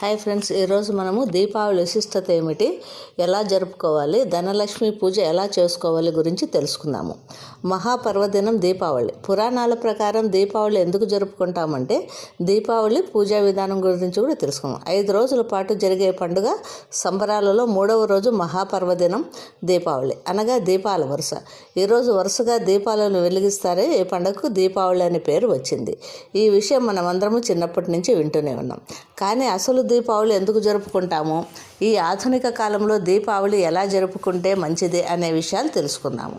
Hi friends ఈరోజు మనము దీపావళి విశిష్టత ఏమిటి? ఎలా జరుపుకోవాలి? ధనలక్ష్మి పూజ ఎలా చేసుకోవాలి గురించి తెలుసుకుందాము. మహాపర్వదినం దీపావళి. పురాణాల ప్రకారం దీపావళి ఎందుకు జరుపుకుంటామంటే దీపావళి పూజా విధానం గురించి కూడా తెలుసుకుందాం. ఐదు రోజుల పాటు జరిగే పండుగ సంబరాలలో మూడవ రోజు మహాపర్వదినం దీపావళి. అనగా దీపాల వరుస. ఈరోజు వరుసగా దీపాలను వెలిగిస్తారే ఈ పండుగకు దీపావళి అనే పేరు వచ్చింది. ఈ విషయం మనమందరము చిన్నప్పటి నుంచి వింటూనే ఉన్నాం. కానీ అసలు దీపావళి ఎందుకు జరుపుకుంటాము? ఈ ఆధునిక కాలంలో దీపావళి ఎలా జరుపుకుంటే మంచిది అనే విషయాలు తెలుసుకుందాము.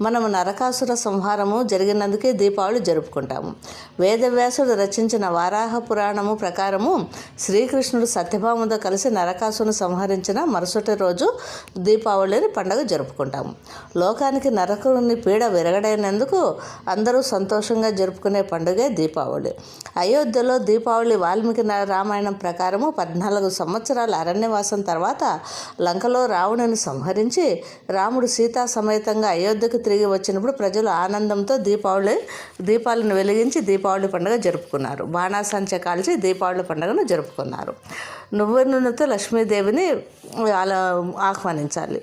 మనము నరకాసుర సంహారము జరిగినందుకే దీపావళి జరుపుకుంటాము. వేదవ్యాసుడు రచించిన వారాహ పురాణము ప్రకారము శ్రీకృష్ణుడు సత్యభామతో కలిసి నరకాసును సంహరించిన మరుసటి రోజు దీపావళిని పండుగ జరుపుకుంటాము. లోకానికి నరకుని పీడ విరగడైనందుకు అందరూ సంతోషంగా జరుపుకునే పండుగే దీపావళి. అయోధ్యలో దీపావళి వాల్మీకి న- రామాయణం ప్రకారము పద్నాలుగు సంవత్సరాల అరణ్యవాసం తర్వాత లంకలో రావణుని సంహరించి రాముడు సీతా సమేతంగా అయోధ్యకు తిరిగి వచ్చినప్పుడు ప్రజలు ఆనందంతో దీపావళి దీపాలను వెలిగించి దీపావళి పండుగ జరుపుకున్నారు. బాణాసంచ కాల్చి దీపావళి పండుగను జరుపుకున్నారు. నువ్వు నూనెతో లక్ష్మీదేవిని అలా ఆహ్వానించాలి.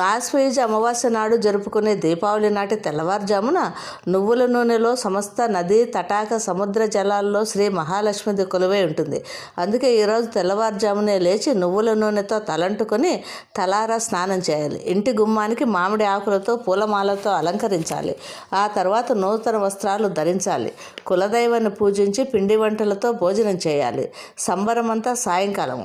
ఆశ్వయుజ అమావాస్య నాడు జరుపుకునే దీపావళి నాటి తెల్లవారుజామున నువ్వుల నూనెలో సమస్త నది తటాక సముద్ర జలాల్లో శ్రీ మహాలక్ష్మిది కొలువై ఉంటుంది. అందుకే ఈరోజు తెల్లవారుజామునే లేచి నువ్వుల నూనెతో తలంటుకొని తలారా స్నానం చేయాలి. ఇంటి గుమ్మానికి మామిడి ఆకులతో పూలమాలతో అలంకరించాలి. ఆ తర్వాత నూతన వస్త్రాలు ధరించాలి. కులదైవాన్ని పూజించి పిండి వంటలతో భోజనం చేయాలి. సంబరమంతా సాయంకాలం సాయంకాలం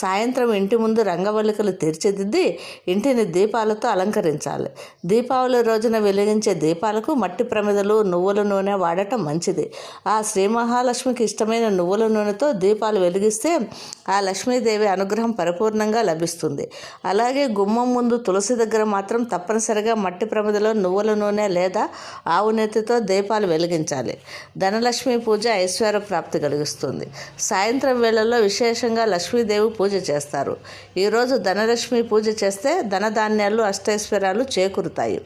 సాయంత్రం ఇంటి ముందు రంగవల్లికలు తీర్చిదిద్ది ఇంటిని దీపాలతో అలంకరించాలి. దీపావళి రోజున వెలిగించే దీపాలకు మట్టి ప్రమిదలు నువ్వుల నూనె వాడటం మంచిది. ఆ శ్రీ మహాలక్ష్మికి ఇష్టమైన నువ్వుల నూనెతో దీపాలు వెలిగిస్తే ఆ లక్ష్మీదేవి అనుగ్రహం పరిపూర్ణంగా లభిస్తుంది. అలాగే గుమ్మం ముందు తులసి దగ్గర మాత్రం తప్పనిసరిగా మట్టి ప్రమిదలో నువ్వుల నూనె లేదా ఆవు నెత్తితో దీపాలు వెలిగించాలి. ధనలక్ష్మి పూజ ఐశ్వర్య ప్రాప్తి కలిగిస్తుంది. సాయంత్రం వేళల్లో విశేషంగా లక్ష్మీదేవి పూజ చేస్తారు. ఈరోజు ధనలక్ష్మి పూజ చేస్తే ధనధాన్యాలు అష్టైశ్వర్యాలు చేకూరుతాయి.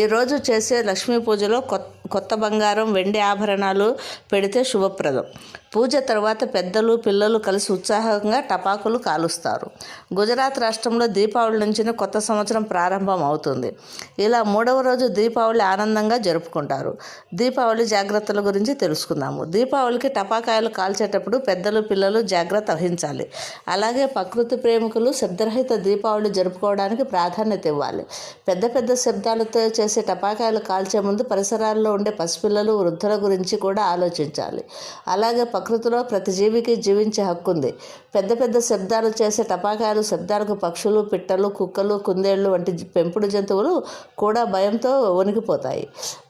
ఈరోజు చేసే లక్ష్మీ పూజలో కొత్త కొత్త బంగారం వెండి ఆభరణాలు పెడితే శుభప్రదం. పూజ తర్వాత పెద్దలు పిల్లలు కలిసి ఉత్సాహంగా టపాకులు కాలుస్తారు. గుజరాత్ రాష్ట్రంలో దీపావళి నుంచి కొత్త సంవత్సరం ప్రారంభం అవుతుంది. ఇలా మూడవ రోజు దీపావళి ఆనందంగా జరుపుకుంటారు. దీపావళి జాగ్రత్తల గురించి తెలుసుకుందాము. దీపావళికి టపాకాయలు కాల్చేటప్పుడు పెద్దలు పిల్లలు జాగ్రత్త వహించాలి. అలాగే ప్రకృతి ప్రేమికులు శబ్దరహిత దీపావళి జరుపుకోవడానికి ప్రాధాన్యత ఇవ్వాలి. పెద్ద పెద్ద శబ్దాలతో చేసే టపాకాయలు కాల్చే ముందు పరిసరాల్లో ఉండే పసిపిల్లలు వృద్ధుల గురించి కూడా ఆలోచించాలి. అలాగే ప్రకృతిలో ప్రతి జీవికి జీవించే హక్కు ఉంది. పెద్ద పెద్ద శబ్దాలు చేసే టపాకాయలు శబ్దాలకు పక్షులు పిట్టలు కుక్కలు కుందేళ్ళు వంటి పెంపుడు జంతువులు కూడా భయంతో వణికిపోతాయి.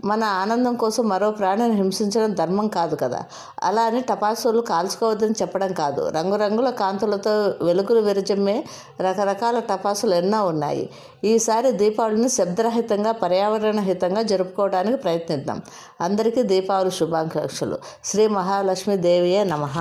మన ఆనందం కోసం మరో ప్రాణిని హింసించడం ధర్మం కాదు కదా. అలా అని టపాసులు కాల్చుకోవద్దని చెప్పడం కాదు. రంగురంగుల కాంతులతో వెలుగులు విరజమ్మే రకరకాల టపాసులు ఎన్నో ఉన్నాయి. ఈసారి దీపావళిని శబ్దరహితంగా పర్యావరణ హితంగా జరుపుకోవడానికి ప్రయత్నిద్దాం. అందరికీ దీపావళి శుభాకాంక్షలు. శ్రీ మహాలక్ష్మి దేవియే నమః.